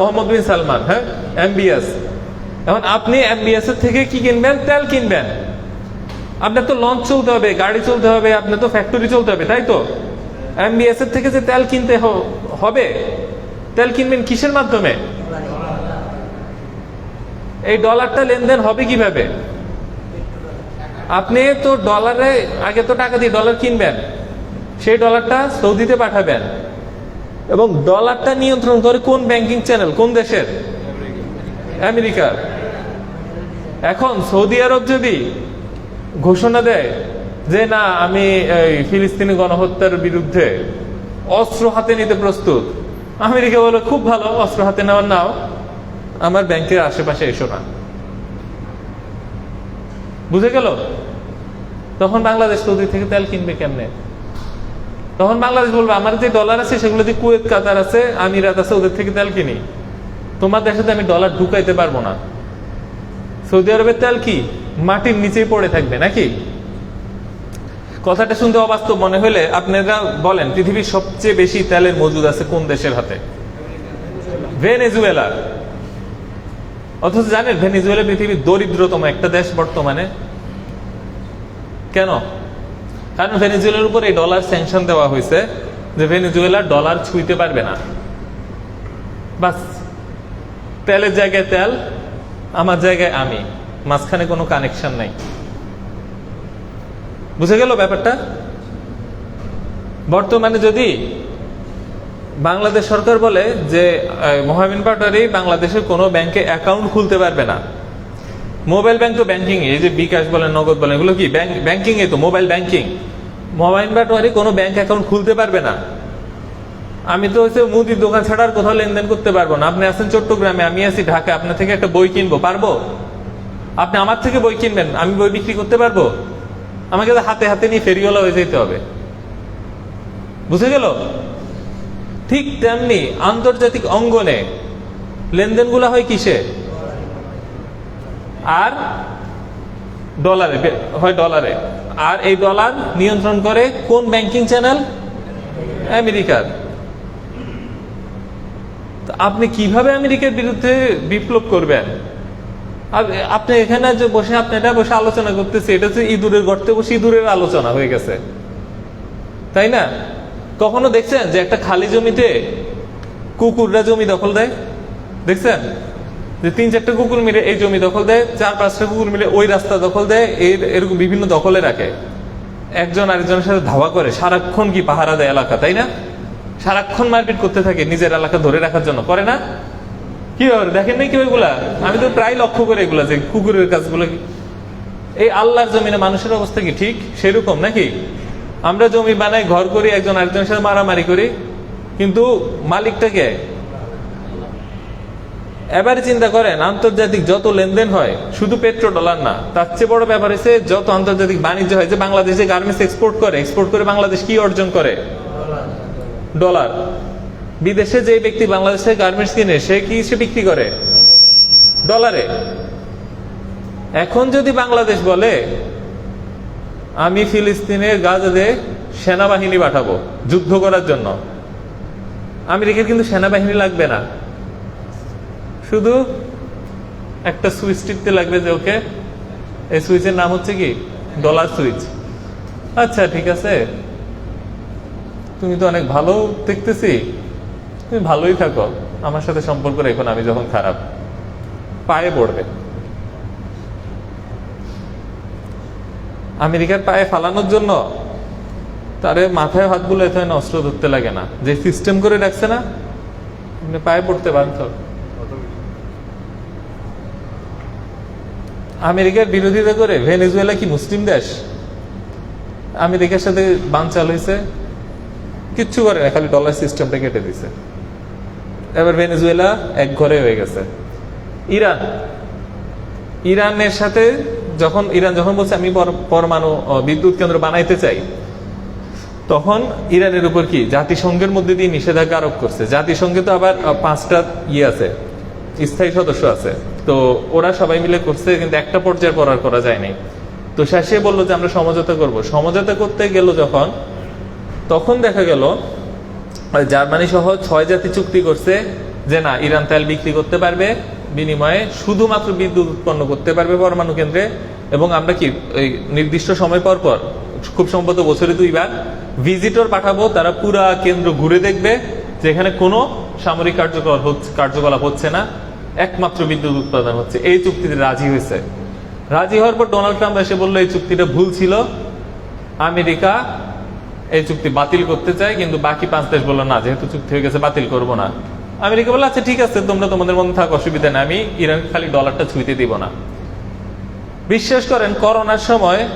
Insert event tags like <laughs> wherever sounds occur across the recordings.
মোহাম্মদ বিন সালমান হ্যাঁ? এমবিএস এখন আপনি এমবিএস এর থেকে কি কিনবেন? তেল কিনবেন। আপনার তো লঞ্চ চলতে হবে, গাড়ি চলতে হবে, আপনার তো ফ্যাক্টরি চলতে হবে, তাই তো? এমবিএস এর থেকে যে তেল কিনতে হবে, তেল কিনবেন কিসের মাধ্যমে? এই ডলারটা লেনদেন হবে কীভাবে? আপনি তো ডলারে আগে তো টাকা দিয়ে ডলার কিনবেন, সেই ডলারটা সৌদিতে পাঠাবেন। এবং ডলারটা নিয়ন্ত্রণ করে কোন ব্যাংকিং চ্যানেল? কোন দেশের? আমেরিকার এখন সৌদি আরব যদি ঘোষণা দেয় যে, না, আমি ফিলিস্তিনি গণহত্যার বিরুদ্ধে অস্ত্র হাতে নিতে প্রস্তুত। আমেরিকা বলে, খুব ভালো, অস্ত্র হাতে নেওয়ার নাও। আমার ব্যাংকের আশেপাশে এসো না। বুঝে গেল? তখন বাংলাদেশ সৌদি থেকে তেল কিনবে কেমনে? তখন বাংলাদেশ বলবে, আমার যে ডলার আছে, সেগুলো দিয়ে কুয়েত, কাতার আছে, আমিরাত আছে, ওদের থেকে তেল কিনি। তোমার দেশে আমি ডলার ঢুকাইতে পারব না। সৌদি আরবের তেল কি? মাটির নিচেই পড়ে থাকবে নাকি? কথাটা শুনতে অবাস্তব মনে হলে আপনারা বলেন, পৃথিবীর সবচেয়ে বেশি তেলের মজুদ আছে কোন দেশের হাতে? ভেনেজুয়েলা। অথচ জানেন, ভেনেজুয়েলা পৃথিবীর দরিদ্রতম একটা দেশ বর্তমানে। কেন? কারণ ভেনেজুয়েলার উপর এই ডলার স্যাংশন দেওয়া হয়েছে যে ভেনেজুয়েলা ডলার ছুঁইতে পারবে না। বাস, তেলের জায়গায় তেল, আমার জায়গায় আমি। মাঝখানে কোনো কানেকশন নাই। বুঝে গেল ব্যাপারটা? বর্তমানে যদি বাংলাদেশ সরকার বলে যে মহামিন পাটোয়ারি বাংলাদেশের কোনো ব্যাংকে অ্যাকাউন্ট খুলতে পারবে না মোবাইল ব্যাংক তো ব্যাংকিং এই যে বিকাশ বলেন, নগদ বলেন, এগুলো কি? ব্যাংক এ তো মোবাইল ব্যাংকিং মোবাইল পাটোয়ারি কোনো ব্যাংক অ্যাকাউন্ট খুলতে পারবে না। আমি তো হচ্ছে মুদির দোকান ছাড়া আর কোথাও লেনদেন করতে পারব না। আপনি আছেন চট্টগ্রামে, আমি আছি ঢাকা, আপনার থেকে একটা বই কিনবো, পারব? আপনি আমার থেকে বই কিনবেন, আমি বই বিক্রি করতে পারব? আমাকে তো হাতে হাতে নিয়ে ফেরিওয়ালা হয়ে যেতে হবে। বুঝে গেল? ঠিক তেমনি আন্তর্জাতিক অঙ্গনে লেনদেনগুলো হয় কিসে? আর ডলারে হয় ডলারে আর এই ডলার নিয়ন্ত্রণ করে কোন ব্যাংকিং চ্যানেল আমেরিকার আপনি কীভাবে আমেরিকার বিরুদ্ধে বিপ্লব করবেন? আপ- আপনি এখানে যে বসে আপনারা বসে আলোচনা করতেছে, এটা হচ্ছে ইঁদুরের গর্তে বসে ইঁদুরের আলোচনা হয়ে গেছে। তাই না? কখনো দেখছেন যে একটা খালি জমিতে কুকুররা জমি দখল দেয়? দেখছেন? যে তিন চারটা কুকুর মিলে এই জমি দখল দেয়, চার পাঁচটা কুকুর মিলে ওই রাস্তা দখল দেয়, এর এরকম বিভিন্ন দখলে রাখে। একজন আরেকজনের সাথে ধাওয়া করে, সারাক্ষণ কি পাহারা দেয় এলাকা, তাই না? সারাক্ষণ মারপিট করতে থাকে, নিজের এলাকা ধরে রাখার জন্য। করে না? কি ব্যাপার? দেখেন নাই কেউ এগুলা আমি তো প্রায় লক্ষ্য করি এগুলা, যে কুকুরের কাজগুলো কি? এই আল্লাহর জমিনে মানুষের অবস্থা কি ঠিক? সেরকম নাকি? আমরা জমি বানাই, ঘর করি, একজন আরেকজনের সাথে মারামারি করি, কিন্তু মালিকটাকে এবারে চিন্তা করেন, আন্তর্জাতিক যত লেনদেন হয়, শুধু পেট্রো ডলার না, তার চেয়ে বড় ব্যাপার হচ্ছে যত আন্তর্জাতিক বাণিজ্য হয়, যে বাংলাদেশে গার্মেন্টস এক্সপোর্ট করে এক্সপোর্ট করে বাংলাদেশ কি অর্জন করে? ডলার। বিদেশে যে ব্যক্তি বাংলাদেশে গার্মেন্টস কিনে, সে কি সে বিক্রি করে? ডলারে। এখন যদি বাংলাদেশ বলে, আমি ফিলিস্তিনের গাজাতে সেনাবাহিনী পাঠাবো, যুদ্ধ করার জন্য। আমেরিকার কিন্তু সেনাবাহিনী লাগবে না। শুধু একটা সুইচ টিপতে লাগবে যে ওকে এই সুইচের নাম হচ্ছে কি? ডলার সুইচ আচ্ছা ঠিক আছে। তুমি তো অনেক ভালো দেখতেছি। তুমি ভালোই থাকো। আমার সাথে সম্পর্ক রেখো আমি যখন খারাপ, পায়ে পড়বে। আমেরিকার পায়ে ফালানোর জন্য তারে মাথায় হাত বুলে অস্ত্র ধরতে লাগে না। যে সিস্টেম করে রাখছে না পায়ে পড়তে বাধ্য। আমেরিকার বিরোধিতা করে ভেনেজুয়েলা কি মুসলিম দেশ? আমেরিকার সাথে বান চাল হয়েছে কিচ্ছু করে না, খালি ডলার সিস্টেমটা কেটে দিছে। এবার ভেনেজুয়েলা এক ঘরে হয়ে গেছে। ইরান। ইরানের সাথে যখন, ইরান যখন বলছে, আমি পর- পরমাণু বিদ্যুৎ কেন্দ্র বানাইতে চাই, তখন ইরানের উপর কি? জাতিসংঘের মধ্যে দিয়ে নিষেধাজ্ঞা আরোপ করছে। জাতিসংঘে তো আবার পাঁচটা ইয়ে আছে, স্থায়ী সদস্য আছে। তো ওরা সবাই মিলে করছে, কিন্তু একটা পর্যায়ের পর আর করা যায়নি তো শেষে বলল যে, আমরা সমঝোতা করব। সমঝোতা করতে গেল যখন, তখন দেখা গেল, জার্মানি সহ ছয় জাতি চুক্তি করছে যে, না, ইরান তেল বিক্রি করতে পারবে, বিনিময়ে শুধুমাত্র বিদ্যুৎ উৎপন্ন করতে পারবে পরমাণু কেন্দ্রে, এবং আমরা কি ওই নির্দিষ্ট সময় পর পর, খুব সম্ভবত বছরে দুইবার ভিজিটর পাঠাবো, তারা পুরা কেন্দ্র ঘুরে দেখবে, যেখানে কোনো সামরিক কার্যকর কার্যকলাপ হচ্ছে না। একমাত্র বিদ্যুৎ উৎপাদন হচ্ছে। এই চুক্তিতে রাজি হয়েছে। রাজি হওয়ার পর ডোনাল্ড ট্রাম্প এসে বলল, এই চুক্তিটা ভুল ছিল। আমেরিকা এই চুক্তি বাতিল করতে চায়, কিন্তু বাকি পাঁচ দেশ বলল, না, যেহেতু চুক্তি হয়ে গেছে, বাতিল করব না। আমেরিকা বলল আচ্ছা ঠিক আছে, তোমরা তোমাদের মধ্যে থাক, অসুবিধা নেই। আমি ইরান খালি ডলারটা ছুঁইতে দিব না। বিশ্বাস করেন, করোনার সময়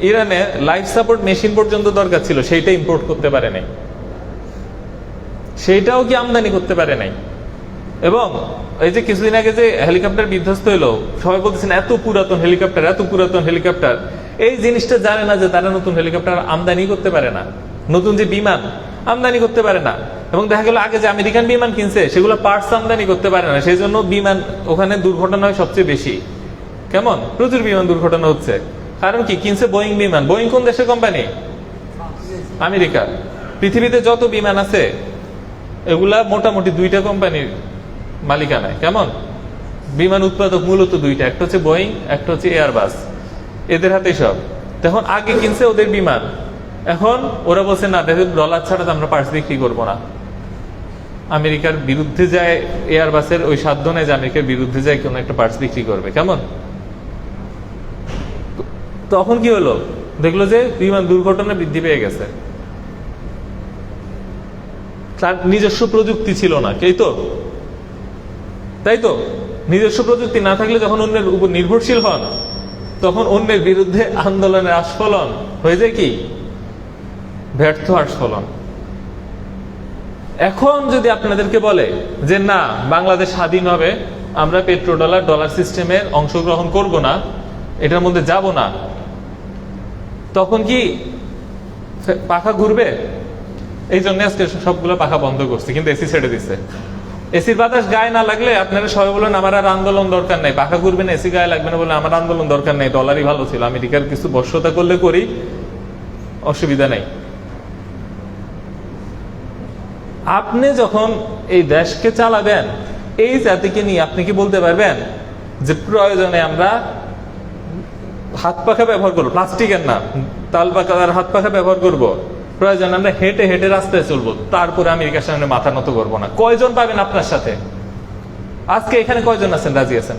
ইরানে লাইফ সাপোর্ট মেশিন পর্যন্ত দরকার ছিল, সেইটা ইম্পোর্ট করতে পারে নাই সেইটাও কি আমদানি করতে পারে নাই? এবং এই যে কিছুদিন আগে যে হেলিকপ্টার বিধ্বস্ত হলো, সবাই বলতেছেন, এত পুরাতন হেলিকপ্টার, এত পুরাতন হেলিকপ্টার। এই জিনিসটা জানে না যে তারা নতুন হেলিকপ্টার আমদানি করতে পারে না। নতুন যে বিমান, আমদানি করতে পারে না। এবং দেখা গেল আগে যে আমেরিকান বিমান কিনছে, সেগুলো পার্টস আমদানি করতে পারে না। সেই জন্য বিমান ওখানে দুর্ঘটনা হয় সবচেয়ে বেশি। কেমন? প্রচুর বিমান দুর্ঘটনা হচ্ছে। কারণ কি? কিনছে বোয়িং বিমান। বোয়িং কোন দেশের কোম্পানি? আমেরিকা। পৃথিবীতে যত বিমান আছে, এগুলা মোটামুটি দুইটা কোম্পানির মালিকানায়। কেমন? বিমান উৎপাদক মূলত দুইটা, একটা হচ্ছে বোয়িং একটা হচ্ছে এয়ারবাস এদের হাতেই সব। তখন আগে কিনছে ওদের বিমান। এখন ওরা বলছে, না, দেখো, ডলার ছাড়া তো আমরা পার্টস বিক্রি করব না। আমেরিকার বিরুদ্ধে যায় এয়ারবাসের ওই সাধ্য নেই যে আমেরিকার বিরুদ্ধে যায় কোনো একটা পার্টস বিক্রি করবে। কেমন? তখন কি হলো? দেখল যে বিমান দুর্ঘটনা বৃদ্ধি পেয়ে গেছে। তার নিজস্ব প্রযুক্তি ছিল না। এই তো তাই তো? নিজস্ব প্রযুক্তি না থাকলে যখন অন্যের উপর নির্ভরশীল হন, তখন অন্যের বিরুদ্ধে আন্দোলনের আস্ফলন হয়ে যায় কি? ব্যর্থ আস্ফলন। এখন যদি আপনাদেরকে বলে যে না, বাংলাদেশ স্বাধীন হবে, আমরা পেট্রো ডলার ডলার সিস্টেমের অংশগ্রহণ করব না, এটার মধ্যে যাব না, তখন কি পাখা ঘুরবে? এই জন্য আজকে সবগুলো পাখা বন্ধ করছে, কিন্তু এসি ছেড়ে দিচ্ছে এসির বাতাস গায়ে না লাগলে আপনারা সবাই বলেন, আমার আর আন্দোলন দরকার নেই। পাখা ঘুরবে না এসি গায়ে লাগবে না বলে আমার আন্দোলন দরকার নেই, ডলারই ভালো ছিল। আমেরিকার কিছু বর্ষতা করলে করি, অসুবিধা নেই। আপনি যখন এই দেশকে চালাবেন, এই জাতিকে নিয়ে আপনি কি বলতে পারবেন? যে প্রয়োজনে আমরা হাত পাখা ব্যবহার করব, প্লাস্টিকের না, তাল পাখা আর হাত পাখা ব্যবহার করব। প্রয়োজন আমরা হেঁটে হেঁটে রাস্তায় চলবো। তারপরে আমেরিকার সামনে মাথা নত করব না। কয়জন পাবেন আপনার সাথে? আজকে এখানে কয়জন আছেন? রাজি আছেন?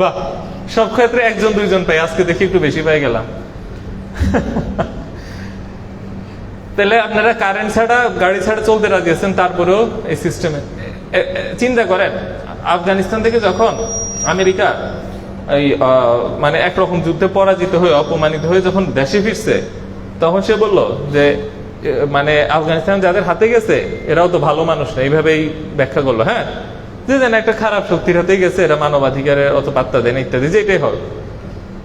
বাহ সব ক্ষেত্রে একজন দুইজন পাই। আজকে দেখি একটু বেশি পাই গেলাম। তাহলে আপনারা কারেন্ট ছাড়া গাড়ি ছাড়া চলতে রাজি আছেন? তারপরেও এই সিস্টেমে চিন্তা করেন আফগানিস্তান থেকে যখন আমেরিকা এই মানে একরকম যুদ্ধে পরাজিত হয়ে অপমানিত হয়ে যখন দেশে ফিরছে তখন সে বলল যে মানে আফগানিস্তান যাদের হাতে গেছে, এরাও তো ভালো মানুষ না, এইভাবেই ব্যাখ্যা করল হ্যাঁ? যে যেন একটা খারাপ শক্তির হাতে গেছে, এরা মানবাধিকারের অত পাত্তা দেন ইত্যাদি যেটাই হোক।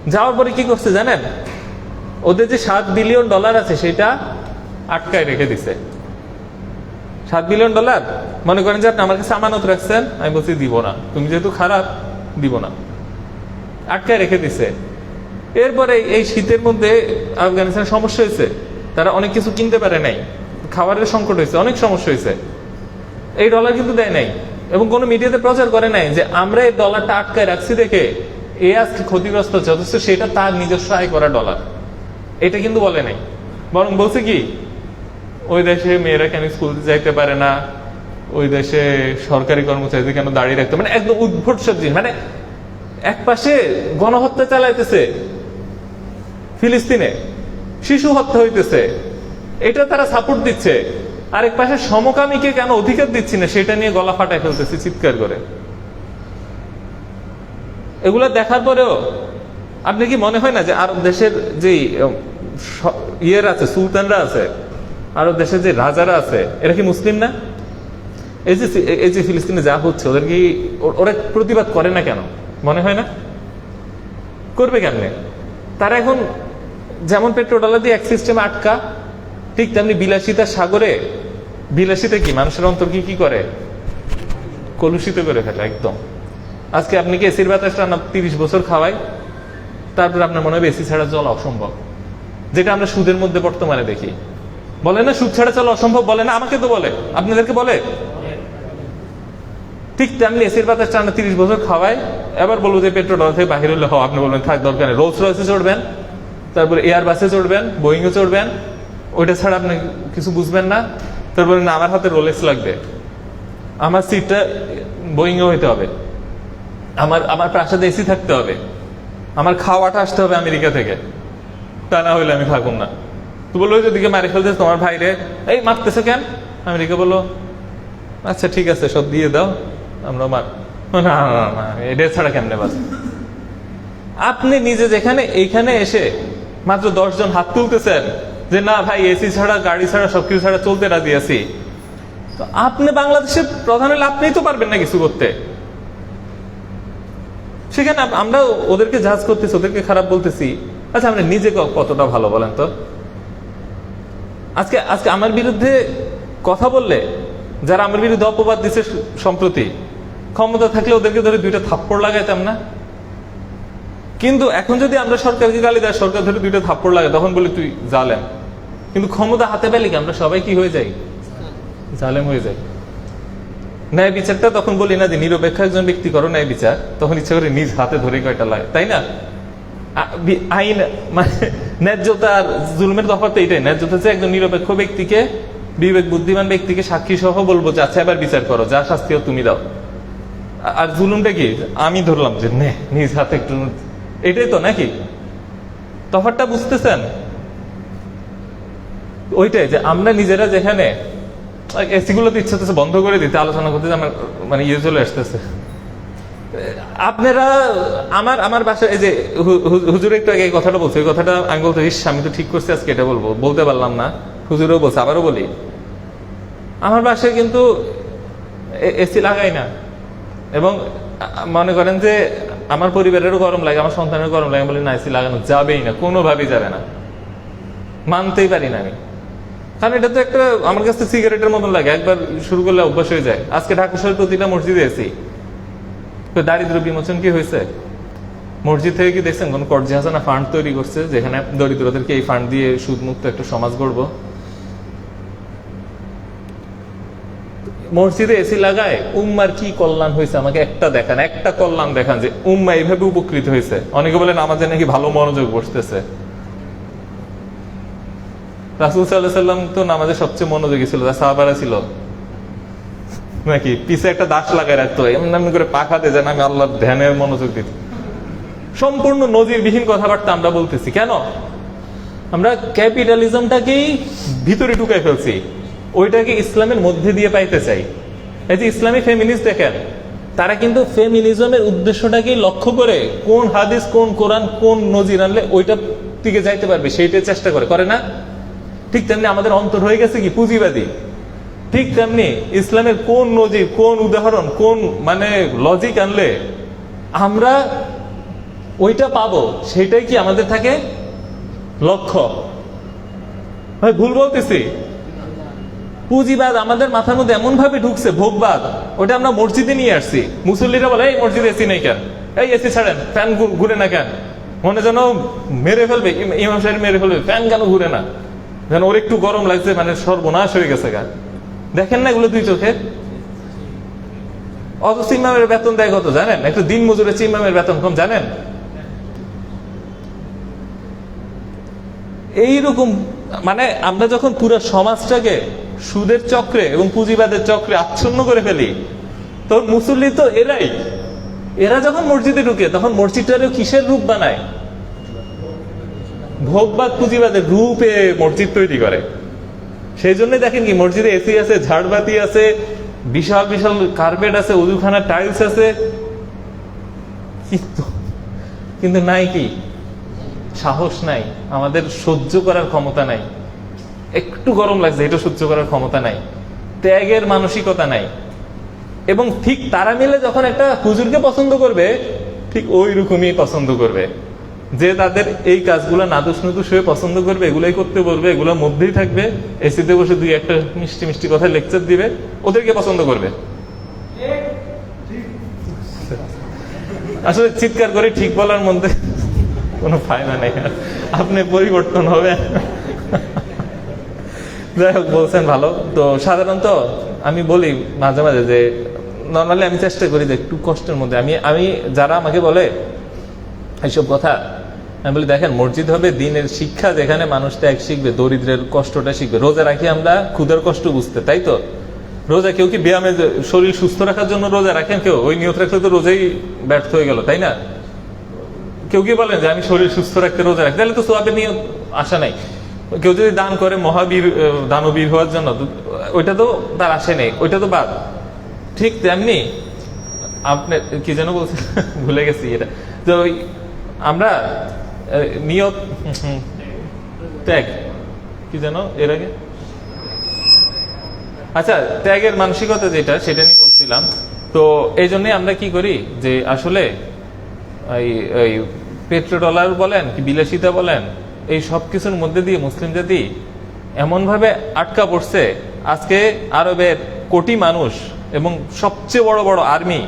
যাওয়ার পরে কি করছে জানেন? ওদের যে সাত বিলিয়ন ডলার আছে, সেটা আটকায় রেখে দিছে। সাত বিলিয়ন ডলার? মনে করেন যে আপনি আমার কাছে আমানত রাখছেন, আমি বলছি দিব না। তুমি যেহেতু খারাপ, দিব না। আটকায় রেখে দিছে। এরপরে এই শীতের মধ্যে আফগানিস্তানের সমস্যা হয়েছে। তারা অনেক কিছু কিনতে পারে নাই। খাবারের সংকট হয়েছে, অনেক সমস্যা হয়েছে। এই ডলার কিন্তু দেয় নাই। এবং কোনো মিডিয়াতে প্রচার করে নাই যে আমরা এই ডলারটা আটকায় রাখছি দেখে এ আজকে ক্ষতিগ্রস্ত হচ্ছে অথচ সেটা তার নিজস্ব আয় করা ডলার এটা কিন্তু বলে নাই। বরং বলছে কি, ওই দেশে মেয়েরা কেন স্কুল যাইতে পারে না? ওই দেশে সরকারি কর্মচারীদের কেন দাঁড়িয়ে রাখতে মানে একদম উদ্ভট সব জিনিস। মানে এক পাশে গণহত্যা চালাইতেছে ফিলিস্তিনে। শিশু হত্যা হইতেছে। এটা তারা সাপোর্ট দিচ্ছে। আরেক পাশে সমকামীকে কেন অধিকার দিচ্ছি না, সেটা নিয়ে গলা ফাটায় ফেলতেছে চিৎকার করে। এগুলো দেখার পরেও আপনি কি মনে হয় না যে আরব দেশের যে ইয়ের আছে, সুলতানরা আছে, আরব দেশের যে রাজারা আছে, এরা কি মুসলিম না? এই যে এই যে ফিলিস্তিনে যা হচ্ছে, ওদের কি ওরা প্রতিবাদ করে না কেন? মনে হয় না? করবে কেমনে? তারা এখন যেমন পেট্রোল ডলার দিয়ে এক সিস্টেমে আটকা, ঠিক তেমনি বিলাসিতা সাগরে, বিলাসিতা কি? মানুষের অন্তর কি কি করে? কলুষিত করে ফেলে, একদম। আজকে আপনি কি এসির বাতাস তিরিশ বছর খাওয়াই? তারপর আপনার মনে হবে এসি ছাড়া চলা অসম্ভব। যেটা আমরা সুদের মধ্যে বর্তমানে দেখি। বলে না, সুদ ছাড়া চলা অসম্ভব? বলে না, আমাকে তো বলে। আপনাদেরকে বলে? ঠিক তেমনি এসির বাতাস টানা তিরিশ বছর খাওয়ায় এবার বলব যে পেট্রোল থেকে বাহির হলে হ আপনি বলবেন, থাক, দরকার রোলস রয়েসে চড়বেন তারপরে এয়ার বাসে চড়বেন বোয়িংয়ে চড়বেন, ওইটা ছাড়া আপনি কিছু বুঝবেন না। তারপরে না, আমার হাতে রোলেক্স লাগবে। আমার সিটটা বোয়িংয়ে হইতে হবে। আমার আমার প্রাসাদে এসি থাকতে হবে। আমার খাওয়াটা আসতে হবে আমেরিকা থেকে। তা না হইলে আমি থাকুন না। তো বলল দিকে মারি ফেলতে তোমার ভাইরে। এই, মারতেছে কেন? আমেরিকা বলল আচ্ছা ঠিক আছে, সব দিয়ে দাও, আমরা মার। না না না এটা ছাড়া কেমনে বাস আপনি নিজে যেখানে, এইখানে এসে মাত্র দশজন হাত তুলতেছেন যে, না ভাই, এসি ছাড়া, গাড়ি ছাড়া, সবকিছু ছাড়া চলতে রাজি আছি। তো আপনি বাংলাদেশের প্রধান হলে আপনিই তো পারবেন না কিছু করতে। সেখানে আমরা ওদেরকে জাজ করতেছি, ওদেরকে খারাপ বলতেছি। আচ্ছা আমরা নিজে কতটা ভালো বলেন তো? আজকে আজকে আমার বিরুদ্ধে কথা বললে, যারা আমার বিরুদ্ধে অপবাদ দিচ্ছে সম্প্রতি, ক্ষমতা থাকলে ওদেরকে ধরে দুইটা থাপ্পড় লাগাইতাম না? কিন্তু এখন যদি আমরা সরকারকে গালি দেয়, সরকার ধরে দুইটা থাপ্পড় লাগে, তখন বলি, তুই জালেম। কিন্তু ক্ষমতা হাতে পেলে কি আমরা সবাই কি হয়ে যাই? জালেম হয়ে যাই। ন্যায় বিচারটা তখন বলি, না যে নিরপেক্ষ একজন ব্যক্তি করো ন্যায় বিচার। তখন ইচ্ছা করে নিজ হাতে ধরে কয়টা লাগে তাই না? আইন মানে ন্যায্যতা আর জুলমের তো এটাই ন্যায্যতা হচ্ছে একজন নিরপেক্ষ ব্যক্তিকে বিবেক বুদ্ধিমান ব্যক্তিকে সাক্ষী সহ বলব যে আচ্ছা এবার বিচার করো, যা শাস্তিও তুমি দাও। আর জুলুমটা কি? আমি ধরলাম যে, নে, নিজ হাতে একটু এটাই তো নাকি? তফাৎটা বুঝতেছেন? ওইটাই যে আমরা নিজেরা যেখানে এসি গুলো তো ইচ্ছা হচ্ছে বন্ধ করে দিতে, আলোচনা করতে আমার মানে ইয়ে চলে আসতেছে। আপনারা, আমার আমার বাসায় যে হুজুর একটু আগে কথাটা বলছে কথাটা আমি বলতে ইস, আমি তো ঠিক করছি, আজকে এটা বলব। বলতে পারলাম না, হুজুরও বলছে, আবারও বলি। আমার বাসায় কিন্তু এসি লাগাই না। এবং মনে করেন যে আমার পরিবারেরও গরম লাগে, আমার সন্তানের গরম লাগে বলি, না, এসি লাগানো যাবেই না, কোনোভাবেই যাবে না। মানতেই পারি না আমি। কারণ এটা তো একটা, আমার কাছে সিগারেটের মতন লাগে, একবার শুরু করলে অভ্যাস হয়ে যায়। আজকে ঢাকা শহরের প্রতিটা মসজিদে এসি। তো দারিদ্র বিমোচন কি হয়েছে? মসজিদ থেকে কি দেখছেন কোন কর্জি হাসানা ফান্ড তৈরি করছে, যেখানে দরিদ্রদেরকে এই ফান্ড দিয়ে সুদমুক্ত একটা সমাজ গড়বো? মসজিদে এসি লাগায়, উম্মার কি কল্যাণ হয়েছে আমাকে একটা দেখান, একটা কল্যাণ দেখান যে উম্মা এইভাবে উপকৃত হয়েছে। অনেকে বলেন আমাদের নাকি ভালো মনোযোগ বসতেছে। রাসুল সাল্লাহ সাল্লাম তো নামাজে সবচেয়ে মনোযোগী ছিল তার সাহাবারা ছিল। নাকি পিছে একটা দাস লাগায় রাখতো, এমন এমন করে পাখাতে যেন আমি আল্লাহর ধ্যানে মনোযোগ দিত। সম্পূর্ণ নজিরবিহীন কথাবার্তা আমরা বলতেছি। কেন? আমরা ক্যাপিটালিজমটাকেই ভিতরে ঢুকাই ফেলছি। ওইটাকে ইসলামের মধ্যে দিয়ে পাইতে চাই। এই যে ইসলামী ফেমিনিস্ট দেখেন তারা কিন্তু ফেমিনিজমের উদ্দেশ্যটাকেই লক্ষ্য করে কোন হাদিস, কোন কোরআন, কোন নজির আনলে ওইটা দিকে যাইতে পারবে, সেইটাই চেষ্টা করে। করে না? ঠিক তেমনি আমাদের অন্তর হয়ে গেছে কি? পুঁজিবাদী। ঠিক তেমনি ইসলামের কোন নজির, কোন উদাহরণ, কোন মানে লজিক আনলে আমরা ওইটা পাবো সেটাই কি আমাদের থাকে? লক্ষ্য। ভাই, ভুল বলতেছি। পুঁজিবাদ আমাদের মাথার মধ্যে এমন ভাবে ঢুকছে, ভোগবাদ। ওটা আমরা মসজিদে নিয়ে আসছি। মুসল্লিরা বলে, এই মসজিদে এসি নেই কেন? এই এসি ছাড়েন, ফ্যান ঘুরে না কেন? মনে যেন মেরে ফেলবে ইমাম সাহেব মেরে ফেলবে, ফ্যান কেন ঘুরে না? যেন ওর একটু গরম লাগছে মানে সর্বনাশ হয়ে গেছে গা। দেখেন না এগুলো দুই চোখে? অথচ ইমামের বেতন দেয় কত, জানেন? একটা দিন মজুরের চেয়ে ইমামের বেতন কম, জানেন? এইরকম মানে আমরা যখন পুরো সমাজটাকে সুদের চক্রে এবং পুঁজিবাদের চক্রে আচ্ছন্ন করে ফেলি। তখন মুসল্লি তো এরাই। এরা যখন মসজিদে ঢুকে, তখন মসজিদটারও কিসের রূপ বানায়? ভোগবাদ পুঁজিবাদের রূপে মসজিদ তৈরি করে। সেই জন্য দেখেন কি, মসজিদে এসি আছে, ঝাড়বাতি আছে, বিশাল বিশাল কার্পেট আছে উজুখানা টাইলস আছে। কিন্তু নাই কি? সাহস নাই। আমাদের সহ্য করার ক্ষমতা নাই। একটু গরম লাগছে, এটা সহ্য করার ক্ষমতা নাই। ত্যাগের মানসিকতা নাই। এবং ঠিক তারা মিলে যখন একটা হুজুরকে পছন্দ করবে, ঠিক ওই রকমই পছন্দ করবে। যে তাদের এই কাজগুলো নাদুস নুদুস হয়ে পছন্দ করবে, এগুলাই করতে বলবে, এগুলোর মধ্যেই থাকবে, এসিতে বসে দুই একটা মিষ্টি মিষ্টি কথা লেকচার দিবে, ওদেরকে পছন্দ করবে। আসলে চিৎকার করে ঠিক বলার মধ্যে কোনো ফায়দা নেই আপনি পরিবর্তন হবে যাই হোক বলছেন ভালো। তো সাধারণত আমি বলি মাঝে মাঝে যে নর্মালি আমি চেষ্টা করি যে একটু কষ্টের মধ্যে। আমি আমি যারা আমাকে বলে এইসব কথা, আমি বলি, দেখেন, মসজিদ হবে দিনের শিক্ষা যেখানে মানুষ ত্যাগ শিখবে, দরিদ্রের কষ্টটা শিখবে। রোজা রাখি আমরা ক্ষুধার কষ্ট বুঝতে, তাই তো? রোজা কেউ কি ব্যায়ামে শরীর সুস্থ রাখার জন্য রোজা রাখেন কেউ? ওই নিয়ত রাখলে তো রোজাই ব্যর্থ হয়ে গেল, তাই না? কেউ কি বলেন যে, আমি শরীর সুস্থ রাখতে রোজা রাখি? তাহলে তো সোয়াবের নিয়ত আশা নাই। কেউ যদি দান করে মহাবীর দানবীর হওয়ার জন্য ওইটা তো তার আসে নেই, ওইটা তো বাদ। ঠিক তেমনি আপনি, কি যেন বলছেন <laughs> ভুলে গেছি এটা। তো আমরা নিয়ত, ত্যাগ, কি যেন এর আগে? আচ্ছা ত্যাগের মানসিকতা যেটা, সেটা নিয়ে বলছিলাম। তো এই জন্য আমরা কি করি, যে আসলে এই পেট্রো ডলার বলেন, কি বিলাসিতা বলেন এই সব কিছুর মধ্যে দিয়ে মুসলিম জাতি এমনভাবে আটকা পড়ছে। আজকে আরবের কোটি মানুষ এবং সবচেয়ে বড় বড় আর্মি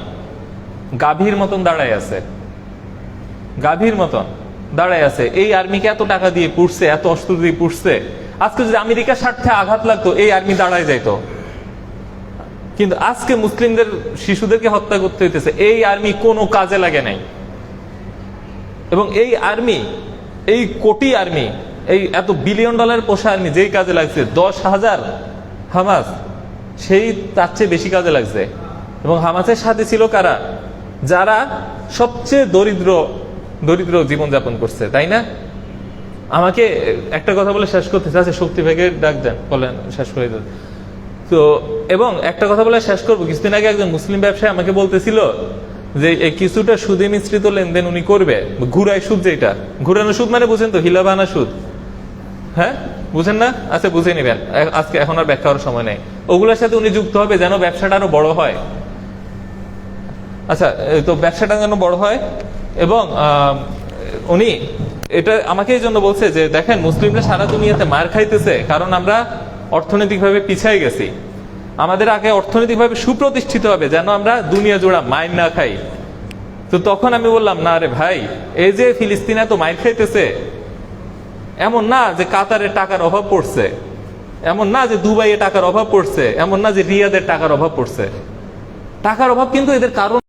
গাভীর মতন দাঁড়ায় আছে। গাভীর মতন দাঁড়ায় আছে। এই আর্মিকে এত টাকা দিয়ে পুষছে, এত অস্ত্র দিয়ে পুষছে। আজকে যদি আমেরিকার স্বার্থে আঘাত লাগতো, এই আর্মি দাঁড়ায় যাইত। কিন্তু আজকে মুসলিমদের শিশুদেরকে হত্যা করতে হইতেছে। এই আর্মি কোনো কাজে লাগে নাই। এবং এই আর্মি এই কোটি আর্মি এই এত বিলিয়ন ডলার পোষা আর্মি যেই কাজে লাগছে, দশ হাজার হামাস, সেই তার চেয়ে বেশি কাজে লাগছে। এবং হামাসের সাথে ছিল কারা? যারা সবচেয়ে দরিদ্র দরিদ্র জীবনযাপন করছে, তাই না? আমাকে একটা কথা বলে শেষ করতে চাচ্ছে শক্তি ভেগে ডাক দেন, বলেন, শেষ করে দেন। তো, এবং একটা কথা বলে শেষ করব, কিছুদিন আগে একজন মুসলিম ব্যবসায়ী আমাকে বলতেছিল যে কিছুটা সুদে মিশ্রিত লেনদেন উনি করবে। ঘুরায় সুদ যেটা ঘুরানো সুদ মানে বুঝেন তো হিলাবানা সুদ। হ্যাঁ? বুঝেন না? আচ্ছা বুঝে নিবেন। আজকে এখন আর ব্যাখ্যা করার সময় নেই। ওগুলোর সাথে উনি যুক্ত হবে যেন ব্যবসাটা আরও বড় হয়। আচ্ছা তো ব্যবসাটা যেন বড় হয় এবং উনি এটা আমাকে এই জন্য বলছে যে, দেখেন, মুসলিমরা সারা দুনিয়াতে মার খাইতেছে, কারণ আমরা অর্থনৈতিকভাবে পিছিয়ে গেছি। আমাদের আগে অর্থনৈতিকভাবে সুপ্রতিষ্ঠিত হবে, যেন আমরা দুনিয়া জোড়া মাইন না খাই। তো তখন আমি বললাম, না রে ভাই, এই যে ফিলিস্তিন এত মাইর খাইতেছে, এমন না যে কাতারের টাকার অভাব পড়ছে, এমন না যে দুবাইয়ে টাকার অভাব পড়ছে, এমন না যে রিয়াদের টাকার অভাব পড়ছে। টাকার অভাব কিন্তু এদের কারণ